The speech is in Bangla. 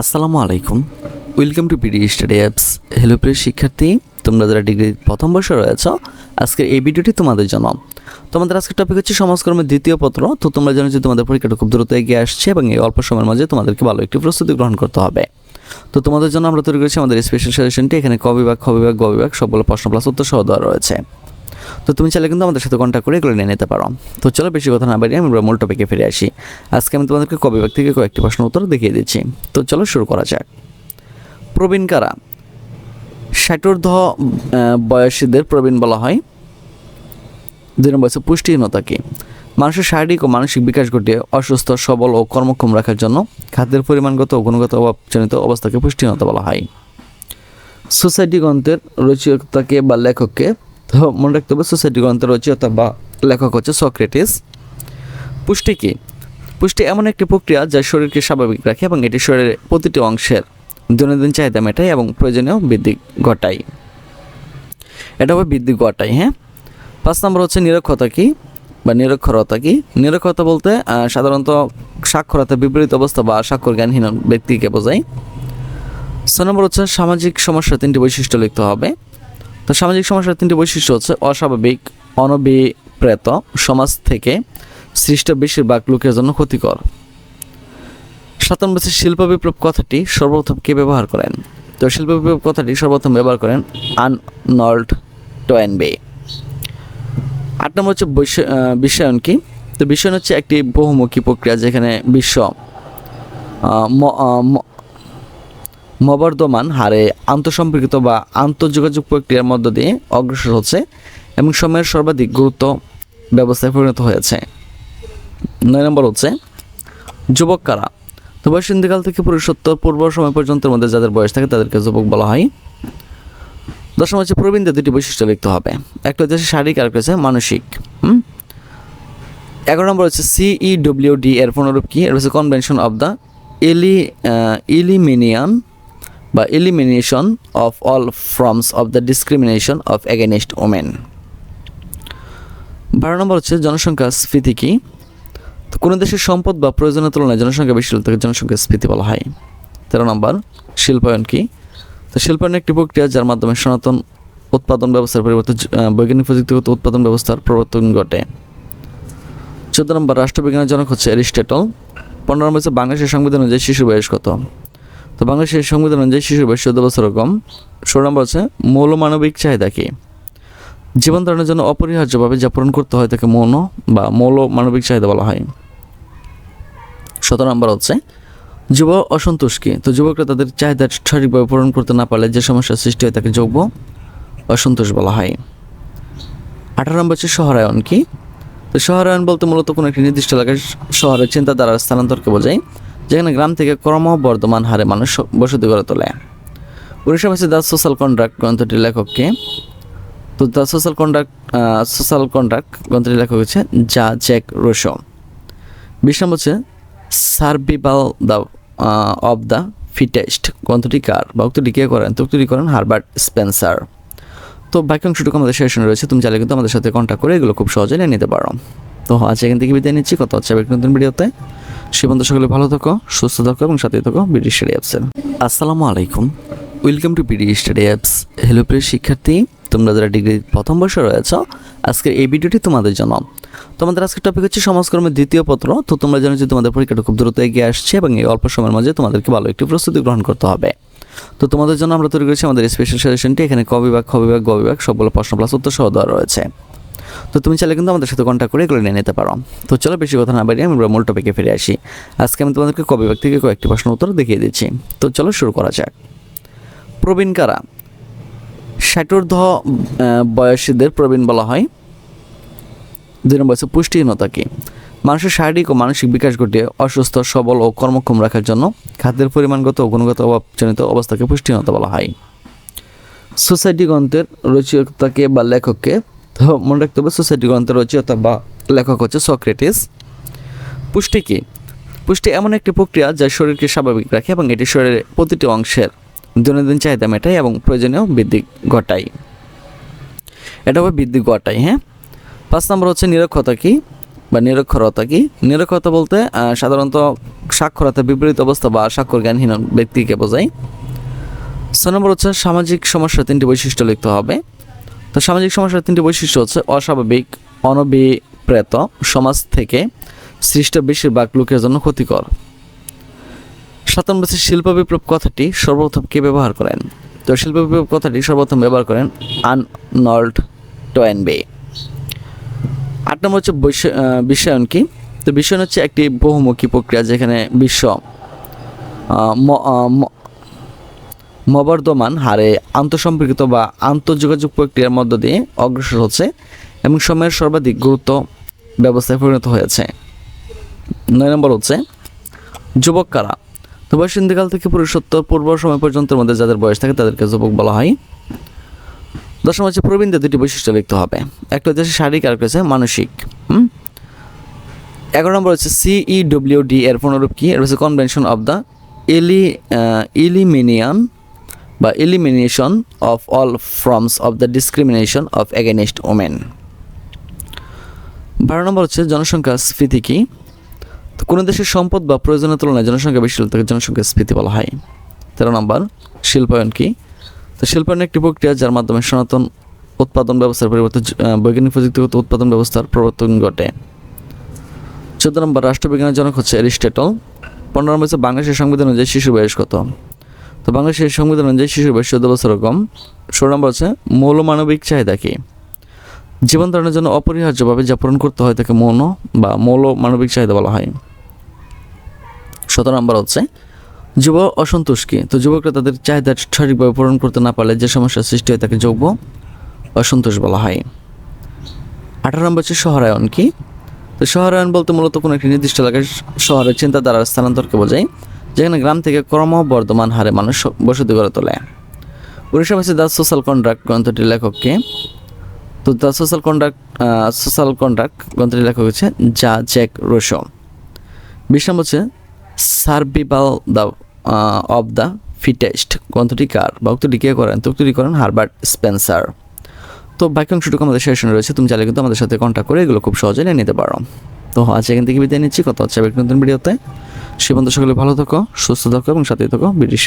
আসসালামু আলাইকুম। Welcome to BD study apps hello প্রিয় শিক্ষার্থী, তোমরা যারা ডিগ্রি প্রথম বর্ষে রয়েছ, আজকের এই ভিডিওটি তোমাদের জন্য। তোমাদের আজকের টপিক হচ্ছে সমাজকর্মের দ্বিতীয় পত্র। তো তোমরা জানো যে তোমাদের পরীক্ষাটা খুব দ্রুত এগিয়ে আসছে এবং এই অল্প সময়ের মাঝে তোমাদেরকে ভালো একটি প্রস্তুতি গ্রহণ করতে হবে। তো তোমাদের জন্য আমরা তৈরি করেছি আমাদের স্পেশাল সাজেশনটি এখানে ক বিভাগ, খ বিভাগ, গ বিভাগ, সবগুলো প্রশ্ন প্লাস উত্তর সহ দেওয়া রয়েছে। তো তুমি চাইলে কিন্তু আমাদের সাথে কন্ট্যাক্ট করে এগুলো নিয়ে নিতে পারো। তো চলো বেশি কথা না বাড়িয়ে আমরা মূল টপিকে ফিরে আসি। আজকে আমি তোমাদেরকে ক বিভাগ থেকে কয়েকটি প্রশ্ন উত্তর দেখিয়ে দিচ্ছি। তো চলো শুরু করা যাক। প্রবীণ কারা? ষাটোর্ধ বয়সীদের প্রবীণ বলা হয়। দুই নম্বর হচ্ছে পুষ্টিহীনতা কি? মানুষের শারীরিক ও মানসিক বিকাশ ঘটিয়ে অসুস্থ, সবল ও কর্মক্ষম রাখার জন্য খাদ্যের পরিমাণগত ও গুণগত অভাবজনিত অবস্থাকে পুষ্টিহীনতা বলা হয়। সোসাইটি গ্রন্থের রচয়িতাকে বা লেখককে তো মনে রাখতে হবে সোসাইটি গ্রন্থের রচয়িতা বা লেখক হচ্ছে সক্রেটিস। পুষ্টি কি? পুষ্টি এমন একটি প্রক্রিয়া যা শরীরকে স্বাভাবিক রাখে এবং এটি শরীরের প্রতিটি অংশের দৈনন্দিন চাহিদা মেটায় এবং প্রয়োজনীয় বৃদ্ধি ঘটায়। এটা হবে বৃদ্ধি ঘটায় হ্যাঁ? পাঁচ নম্বর হচ্ছে নিরক্ষতা কী বা নিরক্ষরতা কি? নিরক্ষরতা বলতে সাধারণত সাক্ষরতা বিপরীত অবস্থা বা স্বাক্ষর জ্ঞানহীন ব্যক্তিকে বোঝায়। ছ নম্বর হচ্ছে সামাজিক সমস্যা তিনটি বৈশিষ্ট্য লিখতে হবে। তো সামাজিক সমস্যার তিনটি বৈশিষ্ট্য হচ্ছে অস্বাভাবিক, অনভিপ্রেত সমাজ থেকে সৃষ্ট বেশিরভাগ লোকের জন্য ক্ষতিকর। সাত নম্বর হচ্ছে শিল্প বিপ্লব কথাটি সর্বপ্রথম কে ব্যবহার করেন? তো শিল্প বিপ্লব কথাটি সর্বপ্রথম ব্যবহার করেন আননল্ড টোয়েনবে। আট নম্বর হচ্ছে বৈশ্ব- বিশ্বায়ন কি? তো বিশ্বায়ন হচ্ছে একটি বহুমুখী প্রক্রিয়া যেখানে বিশ্ব মবর্ধমান হারে আন্তঃসম্পর্কিত বা আন্তঃযোগাযোগ প্রক্রিয়ার মধ্য দিয়ে অগ্রসর হচ্ছে এবং সময়ের সর্বাধিক গুরুত্ব ব্যবস্থায় পরিণত হয়েছে। নয় নম্বর হচ্ছে, যুবক কারা? তো বয়সন্ধিকাল থেকে পুরুষত্ব পূর্ব সময় পর্যন্তের মধ্যে যাদের বয়স থাকে তাদেরকে যুবক বলা হয়। দশম হচ্ছে, প্রবীণদের দুটি বৈশিষ্ট্য লিখতে হবে। একটা হচ্ছে শারীরিক আর হচ্ছে মানসিক। এগারো নম্বর হচ্ছে সিই ডব্লিউ ডি এর পুনরূপ কি? এর হচ্ছে কনভেনশন অফ দ্য এলি ইলিমিনিয়ান বা elimination of all forms of the discrimination of against women বারো নম্বর হচ্ছে জনসংখ্যা স্ফীতি কি? তো কোনো দেশের সম্পদ বা প্রয়োজনের তুলনায় জনসংখ্যা বেশি তাকে জনসংখ্যা স্ফীতি বলা হয়। তেরো নম্বর, শিল্পায়ন কি? তো শিল্পায়ন একটি প্রক্রিয়া যার মাধ্যমে সনাতন উৎপাদন ব্যবস্থার পরিবর্তে বৈজ্ঞানিক প্রযুক্তিগত উৎপাদন ব্যবস্থার প্রবর্তন ঘটে। চোদ্দ নম্বর, রাষ্ট্রবিজ্ঞানের জনক হচ্ছে অ্যারিস্টটল। পনেরো নম্বর হচ্ছে বাংলাদেশের সংবিধান অনুযায়ী শিশুর বয়স কত? তো বাংলাদেশের সংবিধান অনুযায়ী শিশুর বয়স চোদ্দ বছর কম। ষোলো নম্বর হচ্ছে মৌল মানবিক চাহিদা কি? জীবন ধারণের জন্য অপরিহার্যভাবে যা পূরণ করতে হয় তাকে মৌন বা মৌল মানবিক চাহিদা বলা হয়। সতেরো নম্বর হচ্ছে, যুব অসন্তোষ কি? তো যুবকরা তাদের চাহিদা সঠিকভাবে পূরণ করতে না পারলে যে সমস্যার সৃষ্টি হয় তাকে যৌব অসন্তোষ বলা হয়। আঠারো নম্বর হচ্ছে শহরায়ন কি? তো শহরায়ন বলতে মূলত কোনো একটি নির্দিষ্ট এলাকায় শহরের চিন্তাধারার স্থানান্তরকে বোঝায়। যেখানে গ্রাম থেকে ক্রমবর্ধমান হারে মানুষ বসতি গড়ে তোলে। উনিশশো পাঁচে দ্য সোশ্যাল কন্ট্রাক্ট গ্রন্থটির লেখককে তো the social contract social contract গ্রন্থটির লেখক হচ্ছে যা জ্যাক রোশো। বিশ নম্বর হচ্ছে survival the of the fittest. গ্রন্থটি কার? বা উক্তটি কে করেন? তো উক্তিটি করেন হারবার্ট স্পেন্সার। তো বাক্যাংশটুকু আমাদের সেশনে রয়েছে, তুমি চাইলে কিন্তু আমাদের সাথে কন্ট্যাক্ট করে এগুলো খুব সহজে নিয়ে নিতে পারো। তো আজ এখান থেকে বিদায় নিচ্ছি কত হচ্ছে নতুন ভিডিওতে সে বন্ধু সকলে ভালো থাকো, সুস্থ থাকো এবং সাথে থাকো বিডি স্টাডি অ্যাপসের আসসালামু আলাইকুম। Welcome to BD study apps hello প্রিয় শিক্ষার্থী, তোমরা যারা ডিগ্রি প্রথম বর্ষে রয়েছ, আজকের এই ভিডিওটি তোমাদের জন্য। তোমাদের আজকের টপিক হচ্ছে সমাজকর্মের দ্বিতীয় পত্র। তো তোমরা জানো যে তোমাদের পরীক্ষাটা খুব দ্রুত এগিয়ে আসছে এবং এই অল্প সময়ের মাঝে তোমাদেরকে ভালো একটি প্রস্তুতি গ্রহণ করতে হবে। তো তোমাদের জন্য আমরা তৈরি করেছি আমাদের স্পেশাল সাজেশনটি এখানে কবিভাগ বিভাগ, খ বিভাগ, গ বিভাগ, সবগুলো প্রশ্ন প্লাস উত্তর সহ দেওয়া রয়েছে। তো তুমি চাইলে কিন্তু আমাদের সাথে কন্ট্যাক্ট করে এগুলো নিয়ে নিতে পারো। তো চলো বেশি কথা না বাড়িয়ে আমরা মূল টপিকে ফিরে আসি। আজকে আমি তোমাদেরকে ক বিভাগ থেকে কয়েকটি প্রশ্ন উত্তর দেখিয়ে দিচ্ছি। তো চলো শুরু করা যাক। প্রবীণ কারা? ষাটোর্ধ বয়সীদের প্রবীণ বলা হয়। দুই নম্বর হচ্ছে পুষ্টিহীনতা কি? মানুষের শারীরিক ও মানসিক বিকাশ ঘটিয়ে অসুস্থ, সবল ও কর্মক্ষম রাখার জন্য খাদ্যের পরিমাণগত ও গুণগত অভাবজনিত অবস্থাকে পুষ্টিহীনতা বলা হয়। সোসাইটি গ্রন্থের রচয়িতাকে বা লেখককে তো মনে রাখতে হবে সোসাইটি গ্রন্থের রচয়িতা বা লেখক হচ্ছে সক্রেটিস। পুষ্টি কি? পুষ্টি এমন একটি প্রক্রিয়া যা শরীরকে স্বাভাবিক রাখে এবং এটি শরীরের প্রতিটি অংশের দৈনন্দিন চাহিদা মেটায় এবং প্রয়োজনীয় বৃদ্ধি ঘটায়। এটা হবে বৃদ্ধি ঘটায় হ্যাঁ? পাঁচ নম্বর হচ্ছে নিরক্ষতা কী বা নিরক্ষরতা কি? নিরক্ষরতা বলতে সাধারণত সাক্ষরতা বিপরীত অবস্থা বা স্বাক্ষর জ্ঞানহীন ব্যক্তিকে বোঝায়। ছয় নম্বর হচ্ছে সামাজিক সমস্যার তিনটি বৈশিষ্ট্য লিখতে হবে। তো সামাজিক সমস্যার তিনটি বৈশিষ্ট্য হচ্ছে অস্বাভাবিক অনবিপ্রেত সমাজ থেকে সৃষ্ট বেশিরভাগ লোকের জন্য ক্ষতিকর। সাত নম্বর শিল্প বিপ্লব কথাটি সর্বপ্রথম কে ব্যবহার করেন? তো শিল্প বিপ্লব কথাটি সর্বপ্রথম ব্যবহার করেন আননল্ড টোয়েনবে। আট নম্বর হচ্ছে বৈশ্ব- বিশ্বায়ন কি? তো বিশ্বায়ন হচ্ছে একটি বহুমুখী প্রক্রিয়া যেখানে বিশ্ব মবর্ধমান হারে আন্তঃসম্পর্কিত বা আন্তঃযোগাযোগ প্রক্রিয়ার মধ্য দিয়ে অগ্রসর হচ্ছে এবং সময়ের সর্বাধিক গুরুত্ব ব্যবস্থায় পরিণত হয়েছে। নয় নম্বর হচ্ছে, যুবক কারা? তো বয়সন্ধিকাল থেকে পুরুষোত্তর পূর্ব সময় পর্যন্ত মধ্যে যাদের বয়স থাকে তাদেরকে যুবক বলা হয়। দশম হচ্ছে প্রবীণদের দুটি বৈশিষ্ট্য লিখতে হবে। একটা হচ্ছে শারীরিক আর একটা হচ্ছে মানসিক। এগারো নম্বর হচ্ছে সিই ডি এর পুনরূপ কি? এটা হচ্ছে কনভেনশন অফ দ্য এলি ইলিমিনিয়ান বা elimination of all forms of the discrimination of against women বারো নম্বর হচ্ছে জনসংখ্যা স্ফীতি কি? তো কোনো দেশের সম্পদ বা প্রয়োজনের তুলনায় জনসংখ্যা বেশি হলে তাকে জনসংখ্যা স্ফীতি বলা হয়। তেরো নম্বর, শিল্পায়ন কি? তো শিল্পায়ন একটি প্রক্রিয়া যার মাধ্যমে সনাতন উৎপাদন ব্যবস্থার পরিবর্তে বৈজ্ঞানিক প্রযুক্তিগত উৎপাদন ব্যবস্থার প্রবর্তন ঘটে। চোদ্দ নম্বর, রাষ্ট্রবিজ্ঞানের জনক হচ্ছে অ্যারিস্টটল পনেরো নম্বর হচ্ছে বাংলাদেশের সংবিধান অনুযায়ী শিশু বয়স কত? তো বাংলাদেশের সংবিধান অনুযায়ী শিশুর বয়স চোদ্দ বছর কম। ষোলো নম্বর হচ্ছে মৌল মানবিক চাহিদা কি? জীবন ধারণের জন্য অপরিহার্যভাবে যা পূরণ করতে হয় তাকে মৌন বা মৌল মানবিক চাহিদা বলা হয়। সতেরো নম্বর হচ্ছে, যুব অসন্তোষ কি? তো যুবকরা তাদের চাহিদা সঠিকভাবে পূরণ করতে না পারলে যে সমস্যার সৃষ্টি হয় তাকে যৌব অসন্তোষ বলা হয়। আঠারো নম্বর হচ্ছে শহরায়ন কি? তো শহরায়ন বলতে মূলত কোনো একটি নির্দিষ্ট এলাকায় শহরের চিন্তাধারার স্থানান্তরকে বোঝায়। যেখানে গ্রাম থেকে ক্রমবর্ধমান হারে মানুষ বসতি গড়ে তোলে। পাঁচে দ্য সোশ্যাল কন্ট্রাক্ট গ্রন্থটির লেখককে তো the social contract social contract গ্রন্থটির লেখক হচ্ছে যা জ্যাক রোশো। বিশ নম্বর হচ্ছে survival the of the fittest. গ্রন্থটি কার? বা উক্তটি কে করেন? তো উক্তটি করেন হারবার্ট স্পেন্সার। তো বাক্যাংশটুকু আমাদের সেশনে রয়েছে, তুমি চাইলে কিন্তু আমাদের সাথে কন্ট্যাক্ট করে এগুলো খুব সহজে নিয়ে নিতে পারো। তো আজ এখান থেকে বিদায় নিচ্ছি। কত হচ্ছে নতুন ভিডিওতে। সে বন্ধু সকলে ভালো থাকো, সুস্থ থাকো এবং সাথে থাকো ব্রিটিশ